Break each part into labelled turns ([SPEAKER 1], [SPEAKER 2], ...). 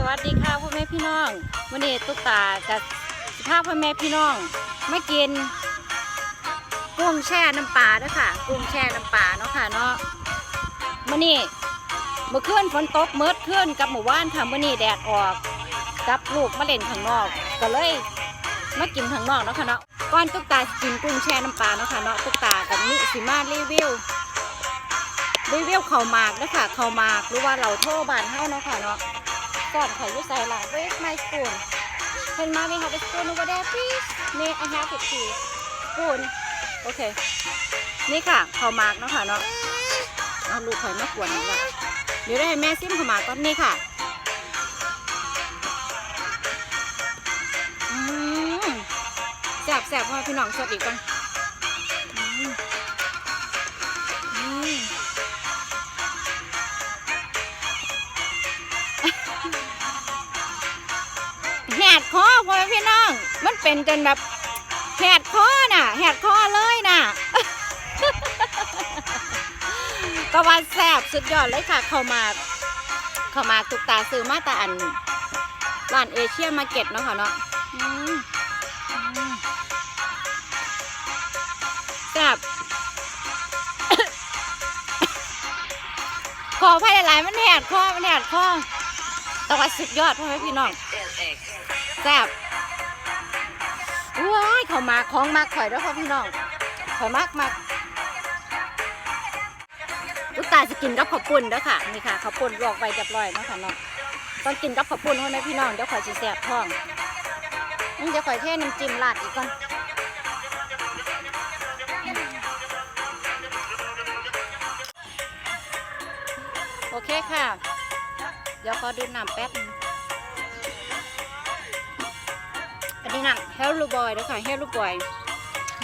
[SPEAKER 1] สวัสดีค่ะพ่อแม่พี่น้องวันนี้ตุ๊กตากับสิภาพพ่อแม่พี่น้องมากินกุ้งแช่น้ำปลาด้วยค่ะกุ้งแช่น้ำปลาเนาะค่ะเนาะมื่อนี้เมื่อคืนฝนตกเมื่อคืนกับหมู่บ้านค่ะมื่อนี้แดดออกกับลูกมาเล่นข้างนอก ก็เลยมากินข้างนอกเนาะค่ะเนาะก่อนตุ๊กตาสิกินกุ้งแช่น้ำปลาเนาะค่ะเนาะตุ๊กตากับมิสิมารีวิวรีวิวเข้าหมากนะคะเข้าหมากหรือว่าเราโทรบานเฮาเนาะค่ะเนาะ ก่อนไข่ยุใส่หลัง Where's my spoon Can mommy have a spoon over there please May I have it please spoon โอเค นี่ค่ะขามากเนาะค่ะเนาะเอาลูกไข่มากวนนี่ละเดี๋ยวได้ให้แม่ซิมขามากก่อนนี่ค่ะอืมแซ่บแซ่บพ่อพี่น้องสดอีกก่อน แหดคอพ่อแม่พี่น้อง มันเป็นจนแบบแหดคอน่ะแหดคอเลยน่ะก็ว่าแซบสุดยอดเลยค่ะ เข้ามาเข้ามาตุกตาซื้อมาแต่อันร้านเอเชียมาเก็ตเนาะค่ะเนาะแซบขอไพ่หลายๆมันแหดคอมันแหดคอแต่ว่าสุดยอดพ่อแม่พี่น้อง แซ่บว้ายเขามาของมากข่อยด้วยค่ะพี่น้องข่อยมากมากลูกตาจะกินกับข้าวปุ้นด้อค่ะนี่ค่ะข้าวปุ้นลวกไว้เรียบร้อยเนาะค่ะเนาะต้องกินกับข้าวปุ้นให้แม่พี่น้องเดี๋ยวข่อยสิแซ่บท้องเดี๋ยวข่อยเทน้ำจิ้มราดอีกก่อนโอเคค่ะ เดี๋ยวขอดื่มน้ำแป๊บนึง อันนี้น้ำเฮลลูบอยด้วยค่ะเฮลลูบอย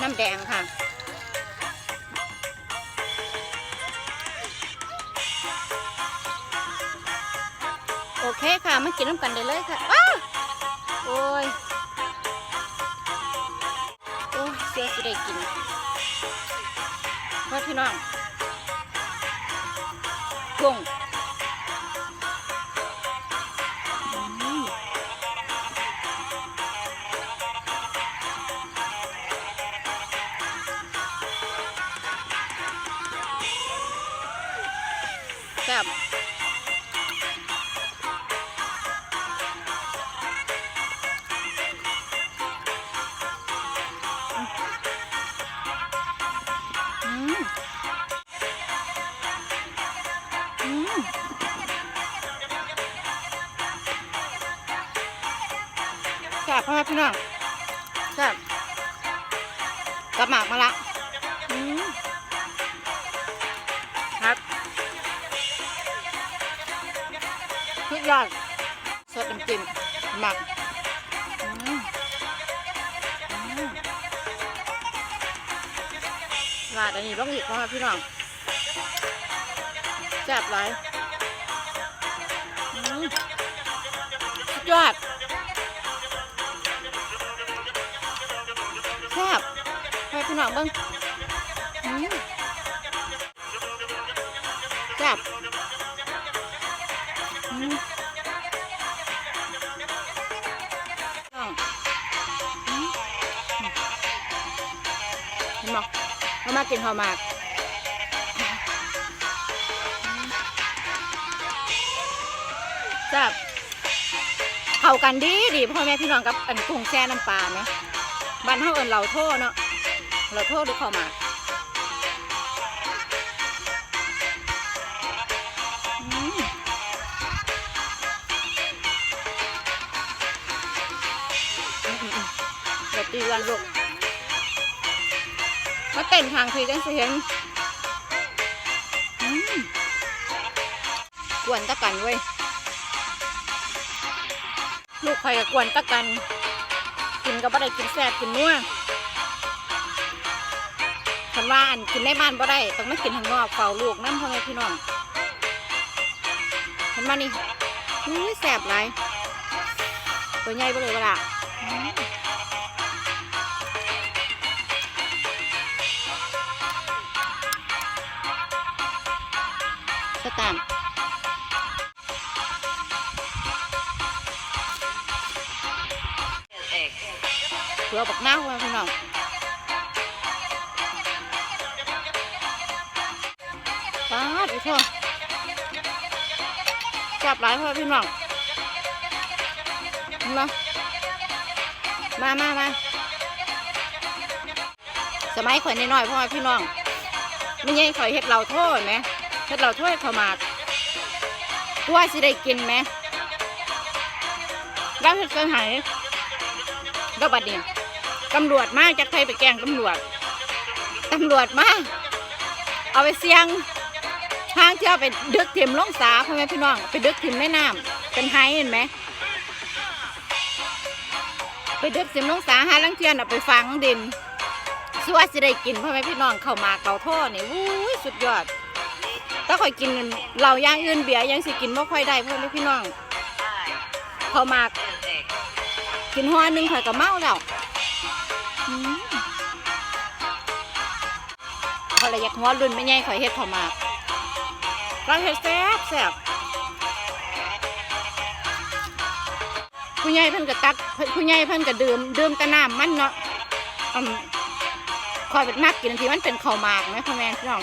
[SPEAKER 1] น้ำแดงค่ะโอเคค่ะมากินน้ำกันได้เลยค่ะอ้าโอ้ย โอ้ยเสียสิได้กินพ่อพี่น้องกุ้ง แซ่บอืมอืมแซ่บพ่อแม่พี่น้องแซ่บกระหมากมาละ ทุกอย่างสดน้ำจิ้มหมักอืมอืมราดอันนี้ต้องอีกเพราพี่น้องแซ่บหลายอดแซ่บให้พี่น้องเบิ้งแซ่บอืากินข้าวหมากแซ่บเข้ากันดีดีพ่อแม่พี่น้องกับอันกุ้งแช่น้ำปลาไหมบ้านเฮาเอินเราโทษเนาะเราโทษหรือข้าวหมากอืมมอืมอืมเดี๋ยวตีกันลูก มาเต้นทางทีจังสิเห็นกวนตะกันเว้ย ลูกใครก็กวนตะกัน กินก็บ่ได้กินแซ่บกินนัวคันว่าอันกินในบ้านบ่ได้ต้องมากินข้างนอกเฝ้าลูกน้ำพ่อแม่พี่น้องเห็นมานี่อุ้ยแซ่บหลายตัวใหญ่บ่เลยเวลา สตางเผื่อบักหน้าพี่น้องป้าพี่พ่อจับหลายพ่อพี่น้องมามามามาสมัยข่อยน้อยพ่อพี่น้องไม่ใช่ข่อยเห็ดเหาโทษไหม เฮ็ดเหล่าโทษเขามากกลัวสิได้กินไหมแล้วเฮ็ดเกินหายแล้วบัดเนี้ตำรวจมาจากไทยไปแกงตำรวจตำรวจมาเอาไปเสียงทางที่เอาไปดึกถิ่มลงสาพ่อแม่พี่น้องไปดึกถิ่มแม่น้ำเป็นไฮเห็นไหมไปดึกสิมลงสาหาลังเทียนเอาไปฝังดินสวัสสิได้กินพ่อแม่พี่น้องเข้ามาเกาท่อนี่วู้ยสุดยอด ถ้าค่อยกินเหล้าอย่างอื่นเบียร์ยังสิกินไม่ค่อยได้เพ่อแม่พี่น้องเขามากกินห่อหนึงข่อยก็เมาแล้วอืมพอละอยากหัวรุ่นไม่ใหญ่ข่อยเฮ็ดเขามากเราเฮ็ดแซ่บแซ่บผู้ใหญ่เพิ่นก็ตักผู้ใหญ่เพิ่นก็ดื่มดื่มแต่น้ำมันเนาะอืมคอยเป็นมากกินทีมันเป็นข้าวหมากไหมพ่อแม่พี่น้อง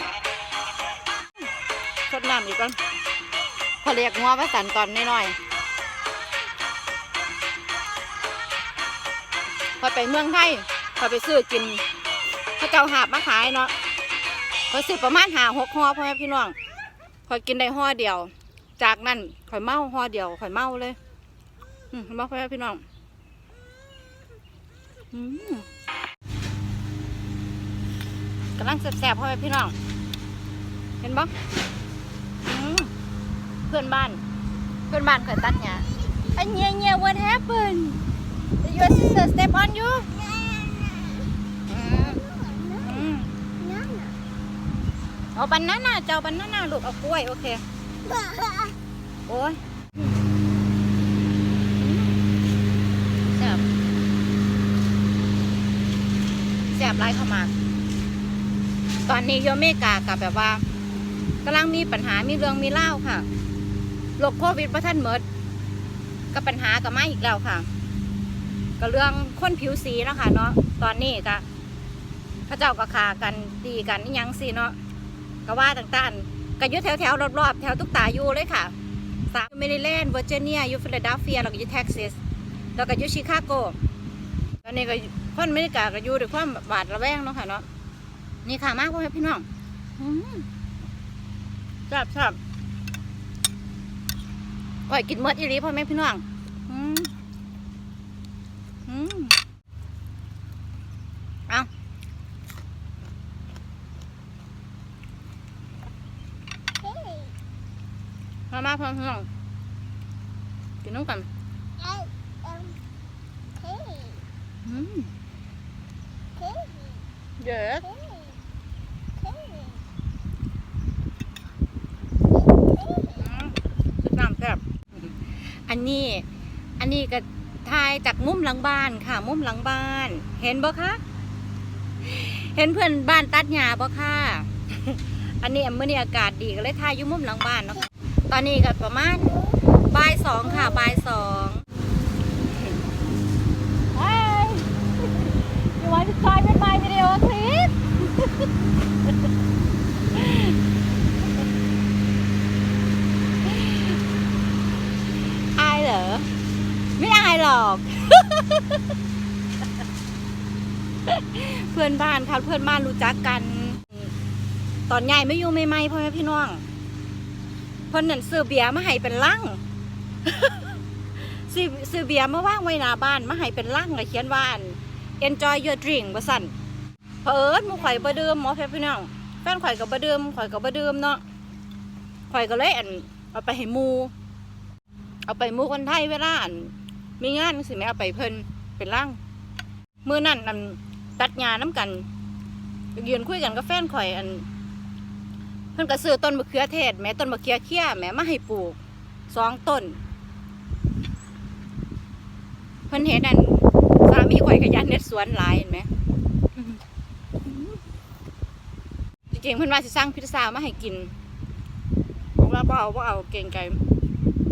[SPEAKER 1] สดน้ำอีกก่อนพอเรียกงัวว่าสันตอนน้อยๆพอไปเมืองไทยพอไปซื้อกินเขาเจ้าหาบมาขายเนาะพอซื้อประมาณหาหกห่อพ่อแม่พี่น้องพอกินได้ห่อเดียว จากนั้นข่อยเมาห่อเดียวข่อยเมาเลยอืมมาพ่อแม่พี่น้องอืมกำลังแสบๆพ่อแม่พี่น้อง เห็นบ่อืมเพื่อนบ้าน เพื่อนบ้านเคยตัดหญ้าอันเนี้ยเนี้ย what happened Did your sister step on you อืมอืมเอาบันนาน่าเจ้าบันนาน่าลูกเอากล้วย โอเค โอ้ยแซ่บแซ่บไรเข้ามา ตอนนี้โยเมกากับแบบว่ากำลังมีปัญหามีเรื่องมีเล่าวค่ะ โรคโควิดประท่านเมดก็ปัญหากับมาอีกแล้วค่ะ ก็เรื่องคนผิวสีเนาะคะเนาะตอนนี้ก็พระเจ้าก็ขากันตีกันนี่ยังสิเนาะก็ว่าต่างๆก็อยุ่แถวแถวๆรอบๆแถวตุกตาอยู่เลยค่ะสามเมริแลนด์เวอร์จิเนียยูฟิลาเดลเฟียแล้วก็ยูเท็กซัสแล้วก็ยูชิคาโกตอนนี้ก็คนอเมริกาก็อยู่ด้วยความหวาดระแวงเนาะค่ะเนาะนี่ค่ะมากพ่อแม่พี่น้องอืมแซ่บแซ่บ ก่อยกินเมดอีหลีพ่อแม่พี่น้องอืมอืมเอามามาพ่อแม่พี่น้องกินน้ำกันอืมเยอะสุดน้ำแซ่บอั นนี้อันนี้ก็ถ่ายจากมุมหลังบ้านค่ะ มุมหลังบ้าน เห็นบ่คะเห็นเพื่อนบ้านตัดหญ้าบ่ค่ะ อันนี้เมื้อนี้อากาศดีก็เลยถ่ายอยู่มุมหลังบ้านเนาะตอนนี้ก็ประมาณบ่ายสองค่ะบ่ายสอง Hi you want to try with my video clip อายเหรอ ไม่อายหรอก เพื่อนบ้านค่ะเพื่อนบ้านรู้จักกัน ตอนใหญ่ไม่อยู่ไม่ไม่พ่อแม่พี่น้องเพิ่นนั่นซื้อเบียร์มาให้เป็นลังซื้อซื้อเบียร์มาว่างไว้หน้าบ้านมาให้เป็นลังเลยเขียนว่า enjoy your drink ว่สั่นเผอิญมูข่อยบ่ดื่มหมอแพ่พี่น้องแฟนข่อยก็บ่ดื่มข่อยก็บ่ดื่มเนาะข่อยก็เลยอันเอาไปให้มู เอาไปมูคนไทยเวลาอัน มีงานสิแม่เอาไปเพิ่นเป็นร่างมือนั้นอันตัดหญ้าน้ำกันยืนคุยกันกับแฟนข่อยอัน เพิ่นก็ซื้อต้นมะเขือเทศแม่ต้นมะเขือเคี้ยแม่มาให้ปลูกสองต้น เพิ่นเห็นอันสามีข่อยขยันเน็ดสวนหลายเห็นไหมจริงๆเพิ่นว่าสิสร้างพิซซ่ามาให้กินบอกว่าบ่เอาบ่เอาเก่งใจ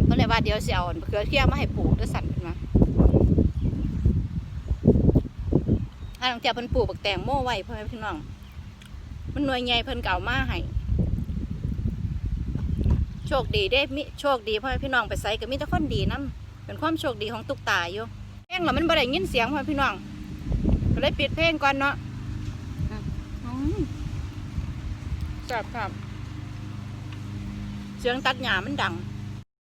[SPEAKER 1] เพิ่นเลยว่าเดี๋ยวสิเอาอันมะเขือเคี้ยมาให้ปลูกด้วยสั่นเพิ่นว่า อ่าหลังจากเพิ่นปลูกบักแตงโม่ไว้พ่อแม่พี่น้อง มันหน่วยใหญ่เพิ่นเก่ามาให้โชคดีได้มิโชคดีพ่อแม่พี่น้องไปใส่ก็มีแต่คนดีนํเป็นความโชคดีของตุกตาอยู่เพลงแล้วมันบ่ได้ยินเสียงพ่อแม่พี่น้องก็เลยปิดเพลงก่อนเนาะอืมอืมแซ่บครับ เสียงตัดหญ้ามันดัง